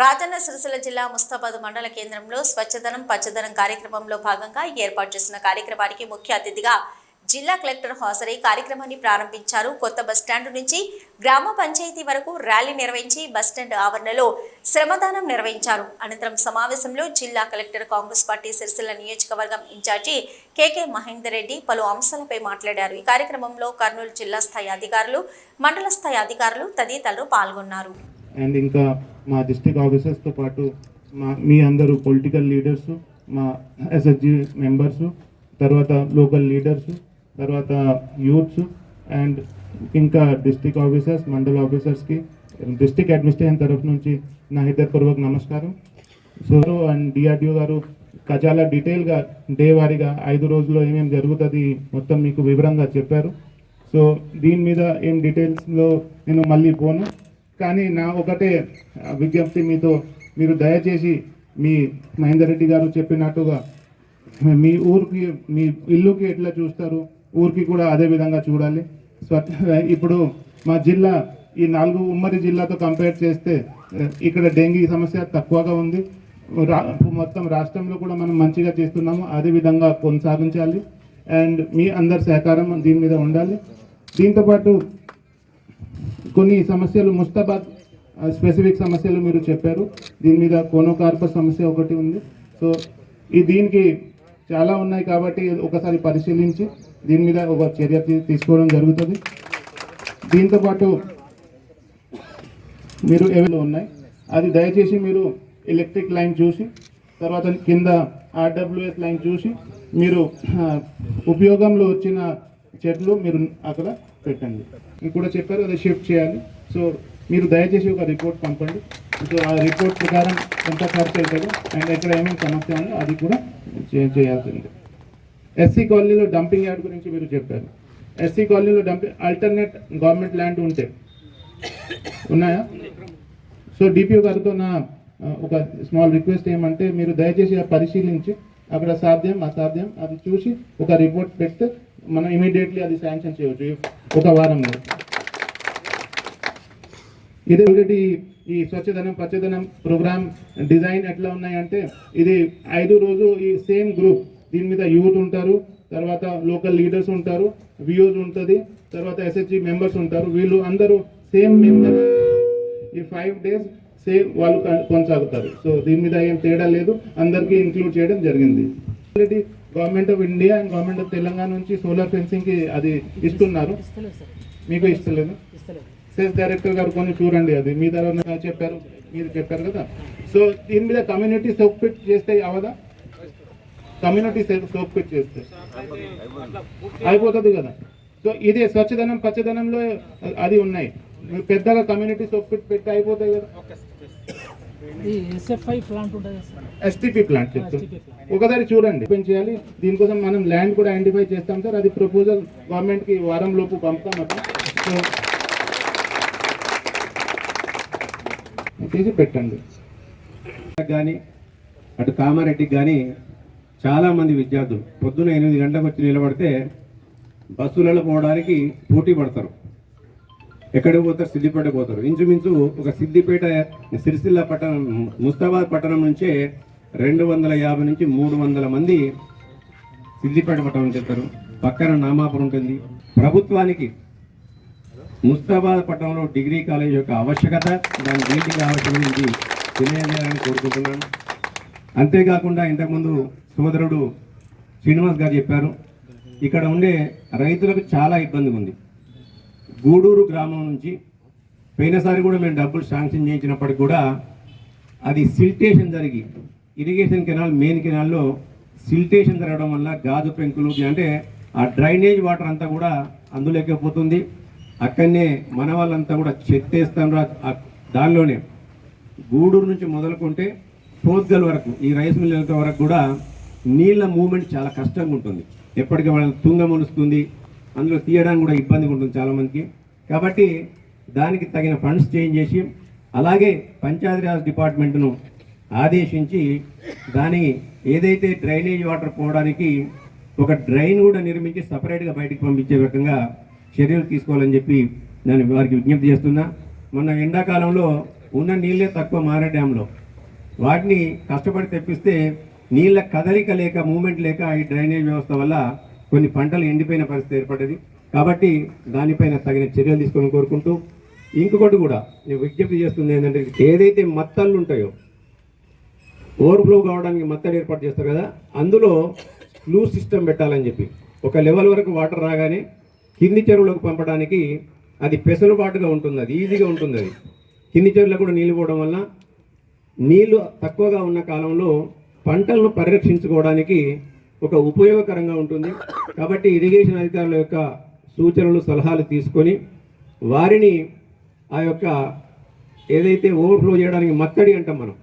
రాజన్న సిరిసిల్ల జిల్లా ముస్తాబాద్ మండల కేంద్రంలో స్వచ్ఛదనం పచ్చదనం కార్యక్రమంలో భాగంగా ఏర్పాటు చేసిన కార్యక్రమానికి ముఖ్య అతిథిగా జిల్లా కలెక్టర్ హాజరై కార్యక్రమాన్ని ప్రారంభించారు. కొత్త బస్టాండ్ నుంచి గ్రామ పంచాయతీ వరకు ర్యాలీ నిర్వహించి బస్టాండ్ ఆవరణలో శ్రమదానం నిర్వహించారు. అనంతరం సమావేశంలో జిల్లా కలెక్టర్ కాంగ్రెస్ పార్టీ సిరిసిల్ల నియోజకవర్గం ఇన్ఛార్జి కెకే మహేందర్ రెడ్డి పలు అంశాలపై మాట్లాడారు. ఈ కార్యక్రమంలో కర్నూలు జిల్లా స్థాయి అధికారులు మండల స్థాయి అధికారులు తదితరులు పాల్గొన్నారు. అండ్ ఇంకా మా డిస్ట్రిక్ట్ ఆఫీసర్స్తో పాటు మా మీ అందరూ పొలిటికల్ లీడర్స్ మా ఎస్ఎస్జి మెంబర్స్ తర్వాత లోకల్ లీడర్స్ తర్వాత యూత్స్ అండ్ ఇంకా డిస్ట్రిక్ట్ ఆఫీసర్స్ మండల్ ఆఫీసర్స్కి డిస్ట్రిక్ట్ అడ్మినిస్ట్రేషన్ తరఫు నుంచి నా హృదయపూర్వక నమస్కారం. సో అండ్ డిఆర్డిఓ గారు చాలా డీటెయిల్గా డే వారీగా ఐదు రోజుల్లో ఏమేమి జరుగుతుంది మొత్తం మీకు వివరంగా చెప్పారు. సో దీని మీద ఏం డీటెయిల్స్లో నేను మళ్ళీ పోను. కానీ నా ఒకటే విజ్ఞప్తి మీతో. మీరు దయచేసి మీ మహేందర్ రెడ్డి గారు చెప్పినట్టుగా మీ ఊరికి మీ ఇల్లుకి ఎట్లా చూస్తారు? ఊరికి కూడా అదే విధంగా చూడాలి. ఇప్పుడు మా జిల్లా ఈ నాలుగు ఉమ్మడి జిల్లాతో కంపేర్ చేస్తే ఇక్కడ డెంగీ సమస్య తక్కువగా ఉంది. రా మొత్తం రాష్ట్రంలో కూడా మనం మంచిగా చేస్తున్నాము. అదే విధంగా కొనసాగించాలి. అండ్ మీ అందరి సహకారం దీని మీద ఉండాలి. దీంతోపాటు కొన్ని సమస్యలు ముస్తాబాద్ స్పెసిఫిక్ సమస్యలు మీరు చెప్పారు. దీని మీద కోనోకార్పస్ సమస్య ఒకటి ఉంది. సో ఈ దీనికి చాలా ఉన్నాయి కాబట్టి ఒకసారి పరిశీలించి దీని మీద ఒక చర్య తీసుకోవడం జరుగుతుంది. దీంతోపాటు మీరు ఎవరు ఉన్నాయి అది దయచేసి మీరు ఎలక్ట్రిక్ లైన్ చూసి తర్వాత కింద ఆర్డబ్ల్యూఎస్ లైన్ చూసి మీరు ఉపయోగంలో వచ్చిన చెట్లు మీరు అక్కడ పెట్టండి. కూడా చెప్పారు అది షిఫ్ట్ చేయాలి. సో మీరు దయచేసి ఒక రిపోర్ట్ పంపండి. సో ఆ రిపోర్ట్ ప్రకారం ఎంత ఖర్చు అవుతుందో అండ్ ఎక్కడ ఏమేమి సమస్య ఉందో అది కూడా చే- చేయాల్సింది. ఎస్సీ కాలనీలో డంపింగ్ యార్డ్ గురించి మీరు చెప్పారు. ఎస్సీ కాలనీలో డంపింగ్ ఆల్టర్నేట్ గవర్నమెంట్ ల్యాండ్ ఉంటే ఉన్నాయా? సో డిపిఓ గారితో నా ఒక స్మాల్ రిక్వెస్ట్ ఏమంటే మీరు దయచేసి పరిశీలించి అక్కడ సాధ్యం అసాధ్యం అది చూసి ఒక రిపోర్ట్ పెడితే మనం ఇమీడియట్లీ అది శాంక్షన్ చేయవచ్చు ఒక వారంలో ఇది ఆల్రెడీ ఈ స్వచ్ఛదనం పచ్చదనం ప్రోగ్రామ్ డిజైన్ ఎట్లా ఉన్నాయంటే ఇది ఐదు రోజు ఈ సేమ్ గ్రూప్ దీని మీద యూత్ ఉంటారు తర్వాత లోకల్ లీడర్స్ ఉంటారు వియోస్ ఉంటుంది తర్వాత ఎస్హెచ్జి మెంబర్స్ ఉంటారు వీళ్ళు అందరూ సేమ్ మెంబర్స్ ఈ ఫైవ్ డేస్ సేమ్ వాళ్ళు కొనసాగుతారు. సో దీని మీద ఏం తేడా లేదు అందరికీ ఇంక్లూడ్ చేయడం జరిగింది. Already government of India and government of Telangana నుంచి సోలార్ ఫెన్సింగ్కి అది ఇస్తున్నారు. మీకు ఇస్తలేదు? సేల్స్ డైరెక్టర్ గారు కొన్ని చూడండి అది మీ దగ్గర చెప్పారు మీరు చెప్పారు కదా. సో దీని మీద కమ్యూనిటీ సోప్ పిట్ చేస్తే అవదా? కమ్యూనిటీ సోప్ పిట్ చేస్తే. అయిపోతుంది కదా. సో ఇదే స్వచ్ఛదనం పచ్చదనంలో అది ఉన్నాయి. పెద్దగా కమ్యూనిటీ సోప్ పిట్ పెట్టి అయిపోతాయి కదా. ఈ ఎస్ఎఫ్ఐ ప్లాంట్ ఉంటుంది సార్. ఎస్టీపీ ప్లాంట్ చెప్తాం ఒకసారి చూడండి ఓపెన్ చేయాలి. దీనికోసం మనం ల్యాండ్ కూడా ఐడెంటిఫై చేస్తాం సార్. అది ప్రపోజల్ గవర్నమెంట్కి వారం లోపు పంపుతాం అట్లా చేసి పెట్టండి. కానీ అటు కామారెడ్డికి కానీ చాలామంది విద్యార్థులు పొద్దున ఎనిమిది గంటలకు వచ్చి నిలబడితే బస్సులలో పోవడానికి పోటీ పడతారు. ఎక్కడికి పోతారు సిద్దిపేట పోతారు. ఇంచుమించు ఒక సిద్దిపేట సిరిసిల్ల పట్టణం ముస్తాబాద్ పట్టణం నుంచే రెండు వందల యాభై నుంచి మూడు వందల మంది సిద్దిపేట పట్టణం చెప్తారు పక్కన నామాపురం ఉంటుంది. ప్రభుత్వానికి ముస్తాబాద్ పట్టణంలో డిగ్రీ కాలేజ్ యొక్క ఆవశ్యకత దాని నీటి ఆవశ్యకత ఇది తెలియజేయాలని కోరుకుంటున్నాను. అంతేకాకుండా ఇంతకుముందు సోదరుడు శ్రీనివాస్ గారు చెప్పారు ఇక్కడ ఉండే రైతులకు చాలా ఇబ్బంది ఉంది. గూడూరు గ్రామం నుంచి పోయినసారి కూడా మేము డబ్బులు శాంక్షన్ చేయించినప్పటికి కూడా అది సిల్టేషన్ జరిగి ఇరిగేషన్ కెనాల్ మెయిన్ కెనాల్లో సిల్టేషన్ జరగడం వల్ల గాజు పెంకులు అంటే ఆ డ్రైనేజ్ వాటర్ అంతా కూడా అందులేకపోతుంది అక్కడనే మన వాళ్ళంతా కూడా చెత్తేస్తాను దానిలోనే గూడూరు నుంచి మొదలుకుంటే పోత్గల్ వరకు ఈ రైస్ మిల్ వరకు కూడా నీళ్ళ మూమెంట్ చాలా కష్టంగా ఉంటుంది. ఎప్పటికీ వాళ్ళకి తుంగ మొలుస్తుంది. అందులో తీయడానికి కూడా ఇబ్బందిగా ఉంటుంది చాలామందికి. కాబట్టి దానికి తగిన ఫండ్స్ చేంజ్ చేసి అలాగే పంచాయతీరాజ్ డిపార్ట్మెంట్ను ఆదేశించి దాని ఏదైతే డ్రైనేజ్ వాటర్ పోవడానికి ఒక డ్రైన్ కూడా నిర్మించి సపరేట్గా బయటకు పంపించే రకంగా చర్యలు తీసుకోవాలని చెప్పి నేను వారికి విజ్ఞప్తి చేస్తున్నా. మొన్న ఎండాకాలంలో ఉన్న నీళ్ళే తక్కువ మారే డ్యాంలో. వాటిని కష్టపడి తెప్పిస్తే నీళ్ళ కదలిక లేక మూమెంట్ లేక ఈ డ్రైనేజ్ వ్యవస్థ వల్ల కొన్ని పంటలు ఎండిపోయిన పరిస్థితి ఏర్పడ్డది కాబట్టి దానిపైన తగిన చర్యలు తీసుకొని కోరుకుంటూ ఇంకొకటి కూడా నేను విజ్ఞప్తి చేస్తుంది ఏంటంటే ఏదైతే మత్తళ్ళు ఉంటాయో ఓవర్ఫ్లో కావడానికి మత్తడి ఏర్పాటు చేస్తారు కదా అందులో ఫ్లూ సిస్టమ్ పెట్టాలని చెప్పి. ఒక లెవెల్ వరకు వాటర్ రాగానే కింది చెరువులకు పంపడానికి అది పెసలుబాటుగా ఉంటుంది అది ఈజీగా ఉంటుంది అది. కింది చెరువులకు కూడా నీళ్ళు పోవడం వల్ల నీళ్ళు తక్కువగా ఉన్న కాలంలో పంటలను పరిరక్షించుకోవడానికి ఒక ఉపయోగకరంగా ఉంటుంది. కాబట్టి ఇరిగేషన్ అధికారుల యొక్క సూచనలు సలహాలు తీసుకొని వారిని ఆ యొక్క ఏదైతే ఓవర్ఫ్లో చేయడానికి మత్తడి అంటాం మనం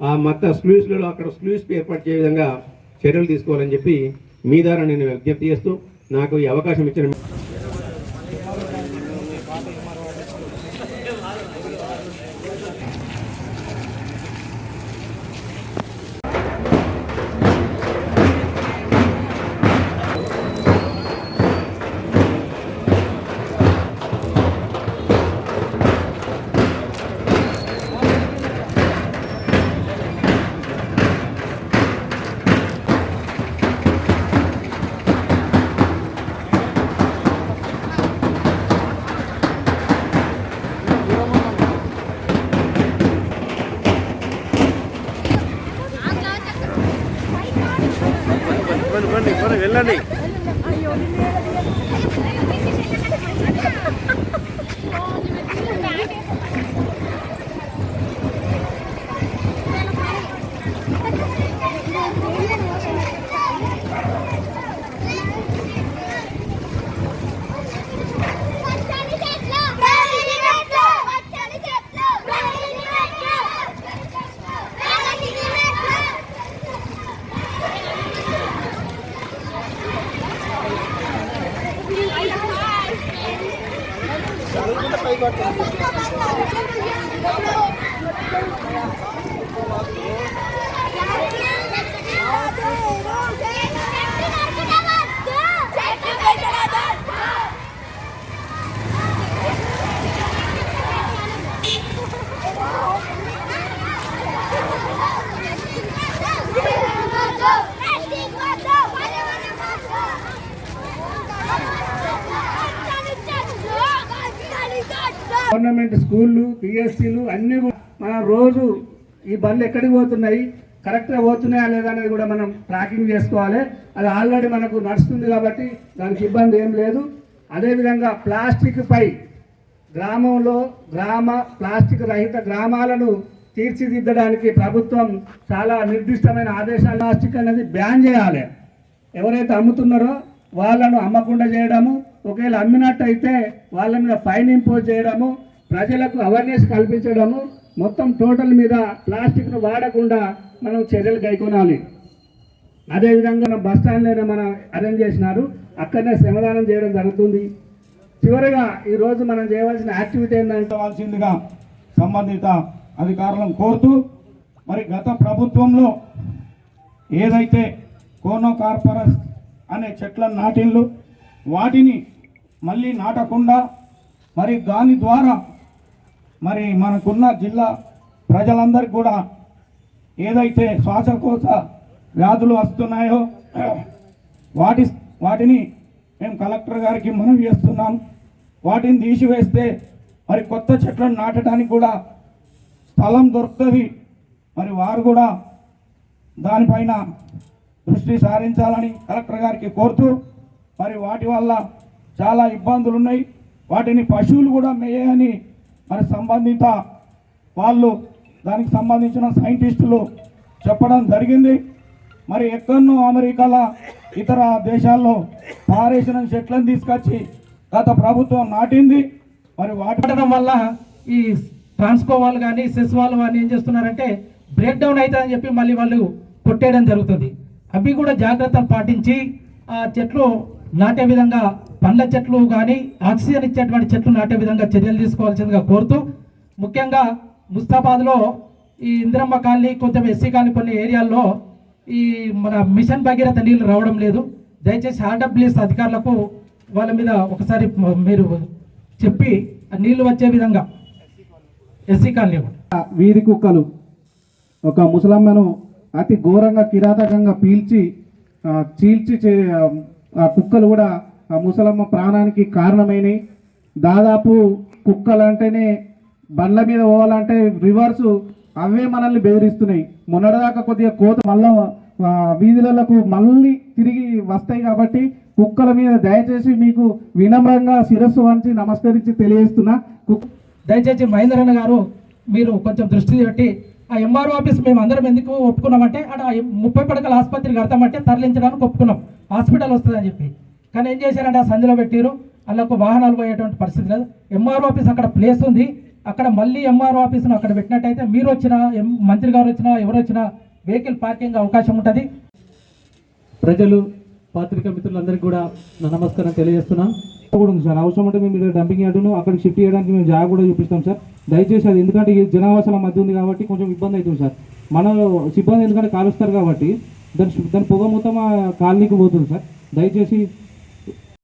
ఆ మత్త స్లూస్లలో అక్కడ స్లూస్ ఏర్పాటు చేయ విధంగా చర్యలు తీసుకోవాలని చెప్పి మీ ద్వారా నేను విజ్ఞప్తి చేస్తూ నాకు ఈ అవకాశం ఇచ్చిన Thank you. Oh. గవర్నమెంట్ స్కూళ్ళు పిఎస్సీలు అన్నీ కూడా మనం రోజు ఈ బండ్లు ఎక్కడికి పోతున్నాయి? కరెక్ట్గా పోతున్నాయా లేదా అనేది కూడా మనం ట్రాకింగ్ చేసుకోవాలి. అది ఆల్రెడీ మనకు నడుస్తుంది కాబట్టి దానికి ఇబ్బంది ఏం లేదు. అదేవిధంగా ప్లాస్టిక్ పై గ్రామంలో గ్రామ ప్లాస్టిక్ రహిత గ్రామాలను తీర్చిదిద్దడానికి ప్రభుత్వం చాలా నిర్దిష్టమైన ఆదేశాలు ప్లాస్టిక్ అనేది బ్యాన్ చేయాలి. ఎవరైతే అమ్ముతున్నారో వాళ్ళను అమ్మకుండా చేయడము ఒకవేళ అమ్మినట్టయితే వాళ్ళ మీద ఫైన్ ఇంపోజ్ చేయడము ప్రజలకు అవేర్నెస్ కల్పించడము మొత్తం టోటల్ మీద ప్లాస్టిక్ను వాడకుండా మనం చర్యలు గైకొనాలి అదేవిధంగా మనం బస్ స్టాండ్లోనే మనం అరేంజ్ చేసినారు అక్కడనే శ్రమదానం చేయడం జరుగుతుంది. చివరిగా ఈరోజు మనం చేయవలసిన యాక్టివిటీ ఏంటంటే సంబంధిత అధికారులను కోరుతూ మరి గత ప్రభుత్వంలో ఏదైతే కోనో కార్పరస్ అనే చెట్లను నాటిళ్ళు వాటిని మళ్ళీ నాటకుండా మరి దాని ద్వారా మరి మనకున్న జిల్లా ప్రజలందరికీ కూడా ఏదైతే శ్వాసకోశ వ్యాధులు వస్తున్నాయో వాటి వాటిని మేము కలెక్టర్ గారికి మనవి చేస్తున్నాం. వాటిని తీసివేస్తే మరి కొత్త చెట్లను నాటడానికి కూడా స్థలం దొరుకుతుంది. మరి వారు కూడా దానిపైన దృష్టి సారించాలని కలెక్టర్ గారికి కోరుతూ మరి వాటి వల్ల చాలా ఇబ్బందులు ఉన్నాయి. వాటిని పశువులు కూడా మేయని మరి సంబంధిత వాళ్ళు దానికి సంబంధించిన సైంటిస్టులు చెప్పడం జరిగింది. మరి ఎక్కడో అమెరికాలో ఇతర దేశాల్లో పారేసిన చెట్లను తీసుకొచ్చి గత ప్రభుత్వం నాటింది. మరి వాటి వల్ల ఈ ట్రాన్స్కోవాల్ కానీ సెస్ వాళ్ళు కానీ ఏం చేస్తున్నారంటే బ్రేక్ డౌన్ అవుతుందని చెప్పి మళ్ళీ వాళ్ళు కొట్టేయడం జరుగుతుంది. అవి కూడా జాగ్రత్తలు పాటించి ఆ చెట్లు నాటే విధంగా పండ్ల చెట్లు కానీ ఆక్సిజన్ ఇచ్చేటువంటి చెట్లు నాటే విధంగా చర్యలు తీసుకోవాల్సిందిగా కోరుతూ ముఖ్యంగా ముస్తాబాద్లో ఈ ఇందిరమ్మ కాలనీ కొంచెం ఎస్సీ కాలనీ కొన్ని ఏరియాల్లో ఈ మన మిషన్ భగీరథ నీళ్ళు రావడం లేదు. దయచేసి ఆర్డబ్ల్యూఎస్ అధికారులకు వాళ్ళ మీద ఒకసారి మీరు చెప్పి నీళ్ళు వచ్చే విధంగా ఎస్సీ కాలనీ వీధి కుక్కలు ఒక ముసలమ్మను అతి ఘోరంగా కిరాతకంగా పీల్చి చీల్చి చే- కుక్కలు కూడా ఆ ముసలమ్మ ప్రాణానికి కారణమైనవి దాదాపు కుక్కలు అంటేనే బండ్ల మీద పోవాలంటే రివర్స్ అవే మనల్ని బెదిరిస్తున్నాయి. మొన్నటిదాకా కొద్దిగా కోత మళ్ళా వీధులకు మళ్ళీ తిరిగి వస్తాయి కాబట్టి కుక్కల మీద దయచేసి మీకు వినమ్రంగా శిరస్సు వంచి నమస్కరించి తెలియజేస్తున్నా. కుక్క దయచేసి మహేంద్రన్న గారు మీరు కొంచెం దృష్టి పెట్టి ఆ ఎంఆర్ఓ ఆఫీస్ మేము అందరం ఎందుకు ఒప్పుకున్నామంటే అక్కడ ఆ ముప్పై పడకల ఆసుపత్రి కడతామంటే తరలించడానికి ఒప్పుకున్నాం. హాస్పిటల్ వస్తుందని చెప్పి. కానీ ఏం చేశారంటే ఆ సంధిలో పెట్టారు వాళ్ళకు వాహనాలు పోయేటువంటి పరిస్థితి లేదు. ఎంఆర్ఓ ఆఫీస్ అక్కడ ప్లేస్ ఉంది. అక్కడ మళ్ళీ ఎంఆర్ఓ ఆఫీస్ను అక్కడ పెట్టినట్టయితే మీరు వచ్చినా మంత్రి గారు వచ్చినా ఎవరు వచ్చినా వెహికల్ పార్కింగ్ అవకాశం ఉంటుంది. ప్రజలు పాత్రికా మిత్రులందరికీ కూడా నా నమస్కారం తెలియజేస్తున్నాం. కూడా ఉంది సార్. అవసరం ఉంటే మేము ఇక్కడ డంపింగ్ యార్డును అక్కడికి షిఫ్ట్ చేయడానికి మేము జాగా కూడా చూపిస్తాం సార్. దయచేసి అది ఎందుకంటే ఈ జనావాసాల మధ్య ఉంది కాబట్టి కొంచెం ఇబ్బంది అవుతుంది సార్. మన సిబ్బంది ఎందుకంటే కాలుస్తారు కాబట్టి దాని దాని పొగ మొత్తం ఆ కాలనీకి పోతుంది సార్. దయచేసి